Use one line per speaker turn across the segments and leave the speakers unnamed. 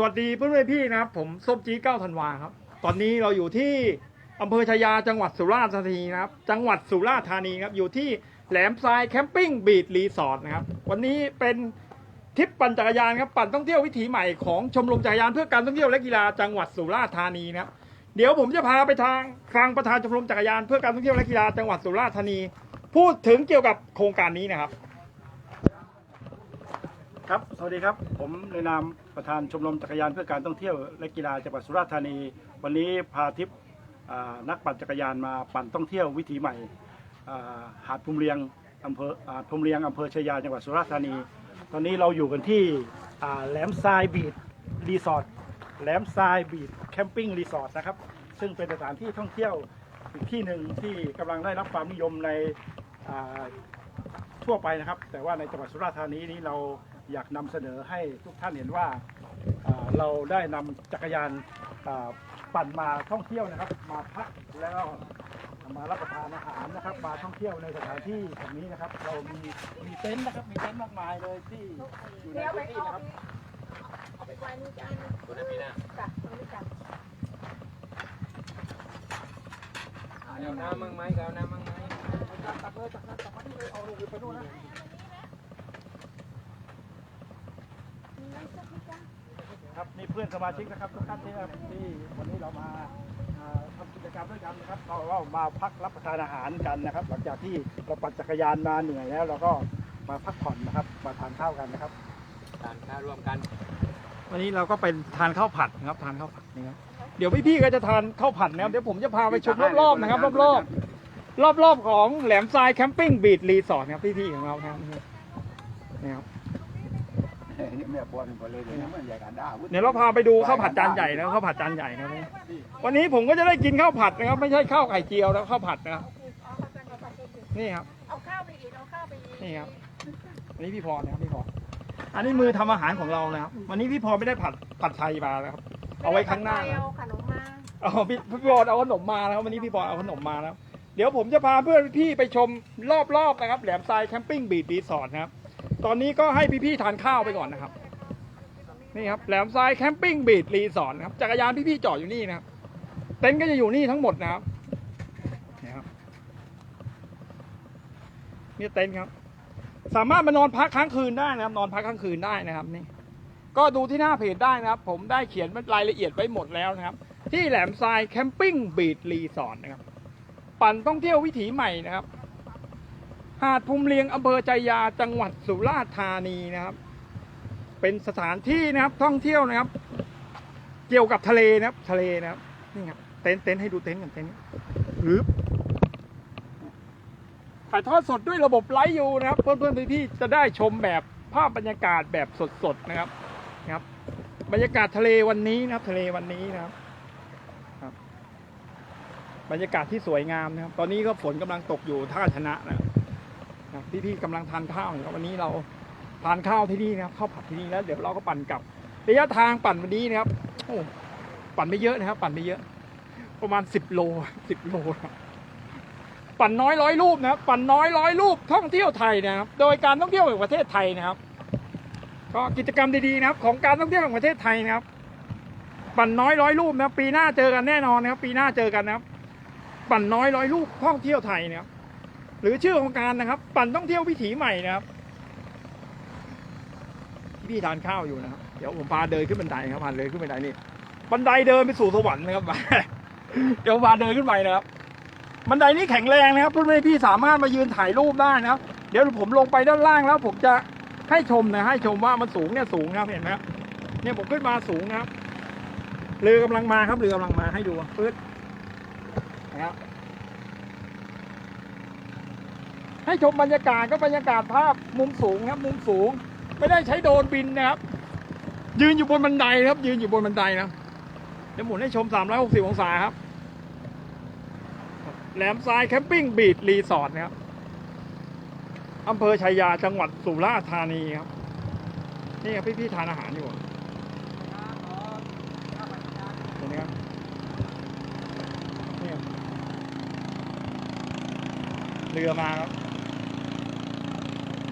สวัสดีเพื่อนๆพี่นะครับผมส้มจีเก้าธันวาครับ ตอนนี้เราอยู่ที่อำเภอชายาจังหวัดสุราษฎร์ธานีนะครับ จังหวัดสุราษฎร์ธานีครับอยู่ที่แหลมทรายแคมปิ้งบีดรีสอร์ทนะครับ วันนี้เป็นทริปปั่นจักรยานครับปั่นท่องเที่ยววิถีใหม่ของชมรมจักรยานเพื่อการท่องเที่ยวและกีฬาจังหวัดสุราษฎร์ธานีนะครับเดี๋ยวผมจะพาไปทางฟังประธานชมรมจักรยานเพื่อการท่องเที่ยวและกีฬาจังหวัดสุราษฎร์ธานี พูดถึงเกี่ยวกับโครงการนี้นะครับ
ครับ สวัสดีครับ ผมในนามประธานชมรมจักรยานเพื่อการท่องเที่ยวและกีฬาจังหวัดสุราษฎร์ธานี วันนี้พาทิพย์นักปั่นจักรยานมาปั่นท่องเที่ยววิถีใหม่หาดภูมิเรียงอำเภอหาดภูมิเรียงอำเภอชายาจังหวัดสุราษฎร์ธานี ตอนนี้เราอยู่กันที่แหลมทรายบีดรีสอร์ท แหลมทรายบีดแคมปิ้งรีสอร์ทนะครับ ซึ่งเป็นสถานที่ท่องเที่ยวอีกที่หนึ่งที่กำลังได้รับความนิยมในทั่วไปนะครับ แต่ว่าในจังหวัดสุราษฎร์ธานีนี้เรา อยากนำเสนอให้ทุกท่านเห็นว่าอ่าเราได้นำจักรยานอ่าปั่นมาท่องเที่ยวนะครับ มาพักแล้วก็มารับประทานอาหารนะครับ มาท่องเที่ยวในสถานที่แบบนี้นะครับ เรามีมีเต็นท์นะครับ มีเต็นท์มากมายเลยที่อยู่ใน
เดี๋ยวไป
พื้นที่
เอา
นะครับ
เอาไปไว้นี่จ้าตัวนั้นพี่นะจ้ะตัวนี้จ้ะ
เอาน้ำมั่งไหมเอาน้ำมั่งไหม
ตักเลยตักนั้นตักมาที่เลยเอาเลยไปนู่นนะ ครับนี่เพื่อนสมาชิกนะครับทุกท่านที่ที่วันนี้เรามาอ่าทำกิจกรรมด้วยกันนะครับเราก็มาพักรับประทานอาหารกันนะครับ หลังจากที่เราปั่นจักรยานมาเหนื่อยแล้ว เราก็มาพักผ่อนนะครับมาทานข้าวกันนะครับ
ทานข้าวร่วมกัน
วันนี้เราก็เป็นทานข้าวผัดนะครับทานข้าวผัดนี่ครับเดี๋ยวพี่ๆก็จะทานข้าวผัดนะครับเดี๋ยวผมจะพาไปชมรอบๆนะครับ รอบๆรอบๆของแหลมทรายแคมปิ้งบีดรีสอร์ทครับพี่ๆของเรานะครับนี่ครับ
แม่ปวนไปเลยเนี่ยมันใหญ่กันได้
เดี๋ยวเราพาไปดูข้าวผัดจานใหญ่นะครับข้าวผัดจานใหญ่นะครับวันนี้ผมก็จะได้กินข้าวผัดนะครับ ไม่ใช่ข้าวไข่เจียวแล้วข้าวผัดนะครับ
เอาไปเอาไปเอาไป
นี่ครับ
เอาข้าวไปอีกเอาข้าวไปอีก
นี่ครับอันนี้พี่พรนะครับพี่พรอันนี้มือทำอาหารของเรานะครับวันนี้พี่พรไม่ได้ผัดผัดไทยมานะครับ เอาไว้ข้างหน้า
เอาขนมมา
เอาพี่พี่บอลเอาขนมมานะครับวันนี้พี่บอลเอาขนมมาแล้วเดี๋ยวผมจะพาเพื่อนพี่ไปชมรอบๆนะครับแหลมทรายแคมปิ้งบีดรีสอร์ทนะครับ ตอนนี้ก็ให้พี่ๆทานข้าวไปก่อนนะครับ นี่ครับแหลมทรายแคมปิ้งบีดรีสอร์ทนะครับจักรยานพี่ๆจอดอยู่นี่นะครับเต็นท์ก็จะอยู่นี่ทั้งหมดนะครับนี่ครับนี่เต็นท์ครับ สามารถมานอนพักค้างคืนได้นะครับ นอนพักค้างคืนได้นะครับนี่ ก็ดูที่หน้าเพจได้นะครับ ผมได้เขียนรายละเอียดไว้หมดแล้วนะครับ ที่แหลมทรายแคมปิ้งบีดรีสอร์ทนะครับ ปั่นท่องเที่ยววิถีใหม่นะครับ หาดภูมิเลียงอำเภอใจยาจังหวัดสุราษฎร์ธานีนะครับ เป็นสถานที่นะครับท่องเที่ยวนะครับ เกี่ยวกับทะเลนะครับ ทะเลนะครับนี่ครับเต็นท์เต็นท์ให้ดูเต็นท์กันเต็นท์หรือถ่ายทอดสดด้วยระบบไลฟ์อยู่นะครับ เพื่อนๆพี่ๆจะได้ชมแบบภาพบรรยากาศแบบสดๆนะครับนะครับ บรรยากาศทะเลวันนี้นะครับ ทะเลวันนี้นะครับครับบรรยากาศที่สวยงามนะครับ ตอนนี้ก็ฝนกำลังตกอยู่ท่าชนะนะครับ ครับพี่ๆกำลังทานข้าวอยู่ครับวันนี้เราทานข้าวที่นี่นะครับข้าวผัดที่นี่แล้วเดี๋ยวเราก็ปั่นกลับระยะทางปั่นวันนี้นะครับโอ้ปั่นไม่เยอะนะครับ ปั่นไม่เยอะ ประมาณสิบโลสิบโลครับปั่นน้อยร้อยรูปนะครับปั่นน้อยร้อยรูปท่องเที่ยวไทยนะครับ โดยการท่องเที่ยวแห่งประเทศไทยนะครับ ก็กิจกรรมดีๆนะครับ ของการท่องเที่ยวแห่งประเทศไทยนะครับ ปั่นน้อยร้อยรูปนะปีหน้าเจอกันแน่นอนนะครับ ปีหน้าเจอกันนะครับ ปั่นน้อยร้อยรูปท่องเที่ยวไทยนะครับ หรือชื่อของการนะครับ ปั่นท่องเที่ยววิถีใหม่นะครับที่พี่ทานข้าวอยู่นะครับเดี๋ยวผมพาเดินขึ้นบันไดครับพาเดินขึ้นบันไดนี่บันไดเดินไปสู่สวรรค์นะครับเดี๋ยวพาเดินขึ้นไปนะครับ บันไดนี้แข็งแรงนะครับเพื่อนๆพี่สามารถมายืนถ่ายรูปได้นะครับ เดี๋ยวผมลงไปด้านล่างแล้ว ผมจะให้ชมนะให้ชมว่ามันสูงเนี่ยสูงนะครับเห็นไหมครับเนี่ยผมขึ้นมาสูงนะครับเรือกำลังมาครับเรือกำลังมาให้ดูปึ๊ดนะครับ ให้ชมบรรยากาศก็บรรยากาศภาพมุมสูงครับ มุมสูง ไม่ได้ใช้โดรนบินนะครับ ยืนอยู่บนบันไดครับ ยืนอยู่บนบันไดนะเดี๋ยวหมุนให้ชม 360 องศาครับ แหลมทรายแคมปิ้งบีดรีสอร์ทนะครับอำเภอชายาจังหวัดสุราษฎร์ธานีครับ นี่ครับพี่ๆทานอาหารอยู่เห็นไหมครับนี่ครับเรือมาครับ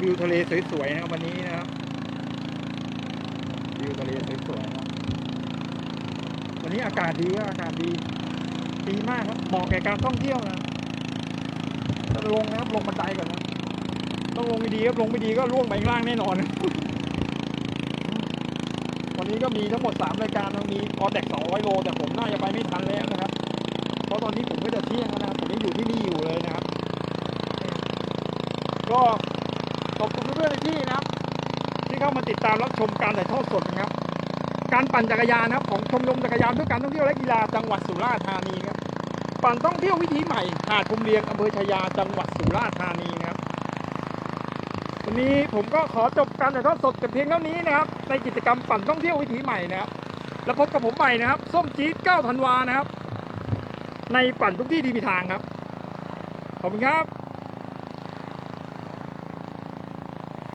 วิวทะเลสวยๆนะครับวันนี้นะครับวิวทะเลสวยๆนะครับวันนี้อากาศดีครับอากาศดีดีมากครับเหมาะแก่การท่องเที่ยวนะจะลงนะครับลงบันไดก่อนนะต้องลงดีครับลงไม่ดีก็ล่วงไปข้างล่างแน่นอน วันนี้ก็มีทั้งหมดสามรายการมีออแดก200โล แต่ผมน่าจะไปไม่ทันแล้วนะครับ เพราะตอนนี้ผมก็จะเที่ยงแล้วนะครับผมยังอยู่ที่นี่อยู่เลยนะครับ ก็ ขอบคุณเพื่อนๆที่นะครับ ที่เข้ามาติดตามรับชมการถ่ายทอดสดนะครับ การปั่นจักรยานนะครับ ของชมรมจักรยานเพื่อการท่องเที่ยวและกีฬาจังหวัดสุราษฎร์ธานีครับปั่นท่องเที่ยววิถีใหม่หาดภูมเรียงอำเภอชายาจังหวัดสุราษฎร์ธานีนะครับวันนี้ผมก็ขอจบการถ่ายทอดสดแต่เพียงเท่านี้นะครับ ในกิจกรรมปั่นท่องเที่ยววิถีใหม่นะครับ แล้วพบกับผมใหม่นะครับส้มจี๊ด9ธันวานะครับ ในปั่นทุกที่ดีมีทางครับขอบคุณครับ